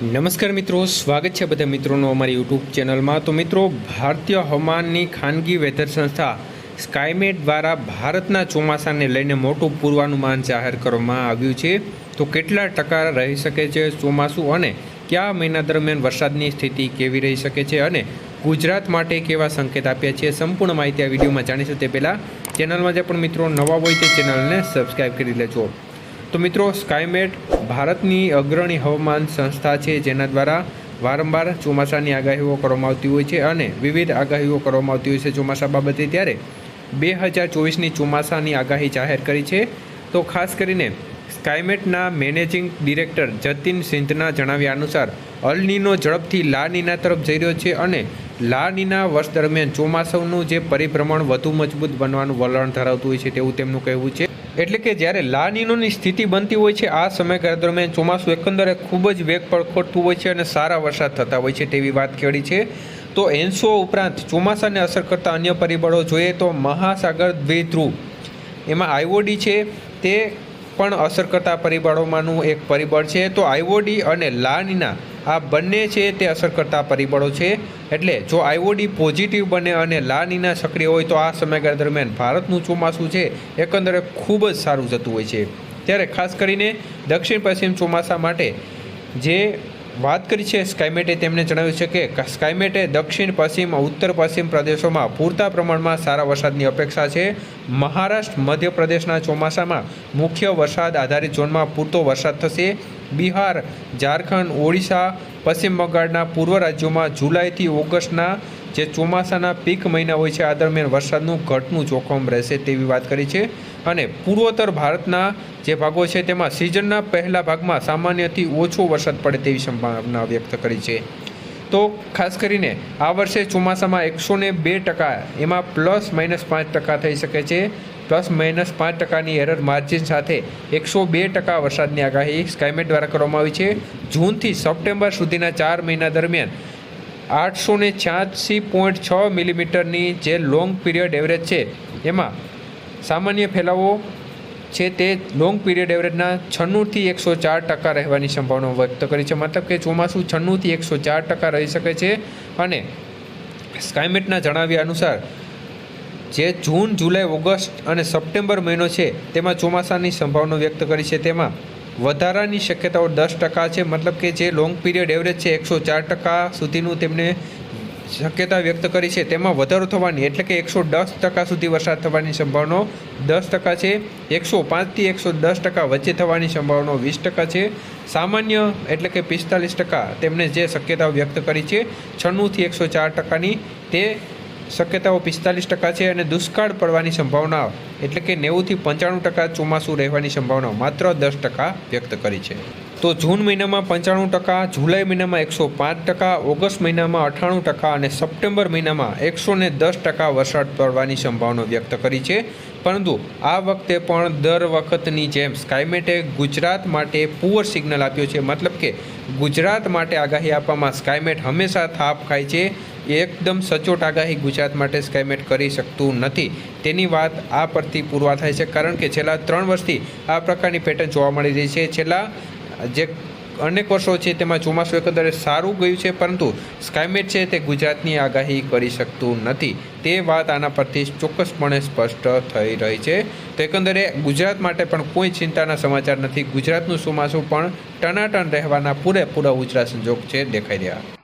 નમસ્કાર મિત્રો, સ્વાગત છે બધા મિત્રોનો અમારી યુટ્યુબ ચેનલમાં. તો મિત્રો, ભારતીય હવામાનની ખાનગી વેધર સંસ્થા સ્કાયમેટ દ્વારા ભારતના ચોમાસાને લઈને મોટું પૂર્વાનુમાન જાહેર કરવામાં આવ્યું છે. તો કેટલા ટકા રહી શકે છે ચોમાસું અને કયા મહિના દરમિયાન વરસાદની સ્થિતિ કેવી રહી શકે છે અને ગુજરાત માટે કેવા સંકેત આપ્યા છે, સંપૂર્ણ માહિતી આ વિડીયોમાં જાણીશું. તે પહેલાં ચેનલમાં જે પણ મિત્રો નવા હોય તે ચેનલને સબસ્ક્રાઈબ કરી લેજો. તો મિત્રો સ્કાયમેટ ભારતની અગ્રણી હવામાન સંસ્થા છે, જેના દ્વારા વારંવાર ચોમાસાની આગાહીઓ કરવામાં આવતી હોય છે અને વિવિધ આગાહીઓ કરવામાં આવતી હોય છે ચોમાસા બાબતે. ત્યારે બે હજાર ચોવીસની ચોમાસાની આગાહી જાહેર કરી છે. તો ખાસ કરીને સ્કાયમેટના મેનેજિંગ ડિરેક્ટર જતીન સિંધના જણાવ્યા અનુસાર અલનીનો ઝડપથી લાનીના તરફ જઈ રહ્યો છે અને લાનીના વર્ષ દરમિયાન ચોમાસાનું જે પરિભ્રમણ વધુ મજબૂત બનવાનું વલણ ધરાવતું હોય છે તેવું તેમનું કહેવું છે. એટલે કે જ્યારે લા નીનોની સ્થિતિ બનતી હોય છે, આ સમયગાળા દરમિયાન ચોમાસું એકંદરે ખૂબ જ વેગ પડખોટતું હોય છે અને સારા વરસાદ થતા હોય છે તેવી વાત કરી છે. તો એન્સો ઉપરાંત ચોમાસાને અસર કરતા અન્ય પરિબળો જોઈએ તો મહાસાગર દ્વિધ્રુવ. એમાં આઈઓડી છે, તે પણ અસર કરતા પરિબળોમાંનું એક પરિબળ છે. તો આઈઓડી અને લાનીના આ બંને છે તે અસર કરતા પરિબળો છે. એટલે જો આઈઓડી પોઝિટિવ બને અને લાનીના સક્રિય હોય તો આ સમયગાળા દરમિયાન ભારતનું ચોમાસું છે, એકંદરે ખૂબ જ સારું જતું હોય છે. ત્યારે ખાસ કરીને દક્ષિણ પશ્ચિમ ચોમાસા માટે જે વાત કરી છે સ્કાયમેટે તેમણે જણાવ્યું છે કે સ્કાયમેટે દક્ષિણ પશ્ચિમ, ઉત્તર પશ્ચિમ પ્રદેશોમાં પૂરતા પ્રમાણમાં સારા વરસાદની અપેક્ષા છે. મહારાષ્ટ્ર, મધ્યપ્રદેશના ચોમાસામાં મુખ્ય વરસાદ આધારિત ઝોનમાં પૂરતો વરસાદ થશે. બિહાર, ઝારખંડ, ઓડિશા, પશ્ચિમ બંગાળના પૂર્વ રાજ્યોમાં જુલાઈથી ઓગસ્ટના જે ચોમાસાના પીક મહિના હોય છે, આ દરમિયાન વરસાદનું ઘટનું જોખમ રહેશે તેવી વાત કરી છે. અને પૂર્વોત્તર ભારતના જે ભાગો છે, તેમાં સિઝનના પહેલા ભાગમાં સામાન્યથી ઓછો વરસાદ પડે તેવી સંભાવના વ્યક્ત કરી છે. તો ખાસ કરીને આ વર્ષે ચોમાસામાં એકસો ને બે ટકા, એમાં પ્લસ માઇનસ પાંચ ટકા થઈ શકે છે. પ્લસ માઇનસ પાંચ ટકાની એરર માર્જિન સાથે એકસો બે ટકા વરસાદની આગાહી સ્કાયમેટ દ્વારા કરવામાં આવી છે. જૂનથી સપ્ટેમ્બર સુધીના ચાર મહિના દરમિયાન આઠસો ને છ્યાસી પોઈન્ટ છ મિલીમીટરની જે લોંગ પીરિયડ એવરેજ છે, એમાં સામાન્ય ફેલાવો છે તે લોંગ પીરિયડ એવરેજના છન્નુંથી એકસો ચાર ટકા રહેવાની સંભાવના વ્યક્ત કરી છે. મતલબ કે ચોમાસું છન્નુંથી એકસો ચાર ટકા રહી શકે છે અને સ્કાયમેટના જણાવ્યા અનુસાર જે જૂન, જુલાઈ, ઓગસ્ટ અને સપ્ટેમ્બર મહિનો છે, તેમાં ચોમાસાની સંભાવના વ્યક્ત કરી છે. તેમાં વધારાની શક્યતાઓ દસ ટકા છે, મતલબ કે જે લોંગ પીરિયડ એવરેજ છે, એકસો ચાર ટકા સુધીનું તેમને શક્યતા વ્યક્ત કરી છે. તેમાં વધારો થવાની, એટલે કે એકસો દસ ટકા સુધી વરસાદ થવાની સંભાવનાઓ દસ ટકા છે, એકસો પાંચથી એકસો દસ ટકા વચ્ચે થવાની સંભાવનાઓ વીસ ટકા છે. સામાન્ય એટલે કે પિસ્તાલીસ ટકા તેમણે જે શક્યતાઓ વ્યક્ત કરી છે છન્નુંથી એકસો ચાર ટકાની તે શક્યતાઓ પિસ્તાલીસ ટકા છે અને દુષ્કાળ પડવાની સંભાવના એટલે કે નેવુંથી પંચાણું ટકા ચોમાસું રહેવાની સંભાવના માત્ર દસ ટકા વ્યક્ત કરી છે. તો જૂન મહિનામાં પંચાણું ટકા, જુલાઈ મહિનામાં એકસો પાંચ ટકા, ઓગસ્ટ મહિનામાં અઠ્ઠાણું ટકા અને સપ્ટેમ્બર મહિનામાં એકસો ને દસ ટકા વરસાદ પડવાની સંભાવના વ્યક્ત કરી છે. પરંતુ આ વખતે પણ દર વખતની જેમ સ્કાયમેટે ગુજરાત માટે પુઅર સિગ્નલ આપ્યો છે. મતલબ કે ગુજરાત માટે આગાહી આપવામાં સ્કાયમેટ હંમેશા થાપ ખાય છે. એકદમ સચોટ આગાહી ગુજરાત માટે સ્કાયમેટ કરી શકતું નથી. તેની વાત આ પરથી પૂરવા થાય છે કારણ કે છેલ્લા ત્રણ વર્ષથી આ પ્રકારની પેટર્ન જોવા મળી રહી છે. છેલ્લા જે અનેક વર્ષો છે તેમાં ચોમાસું એકંદરે સારું ગયું છે, પરંતુ સ્કાયમેટ છે તે ગુજરાતની આગાહી કરી શકતું નથી. તે વાત આના પરથી ચોક્કસપણે સ્પષ્ટ થઈ રહી છે. તો એકંદરે ગુજરાત માટે પણ કોઈ ચિંતાના સમાચાર નથી. ગુજરાતનું ચોમાસું પણ ટનાટન રહેવાના પૂરેપૂરા ઉજરા સંજોગ છે, દેખાઈ રહ્યા.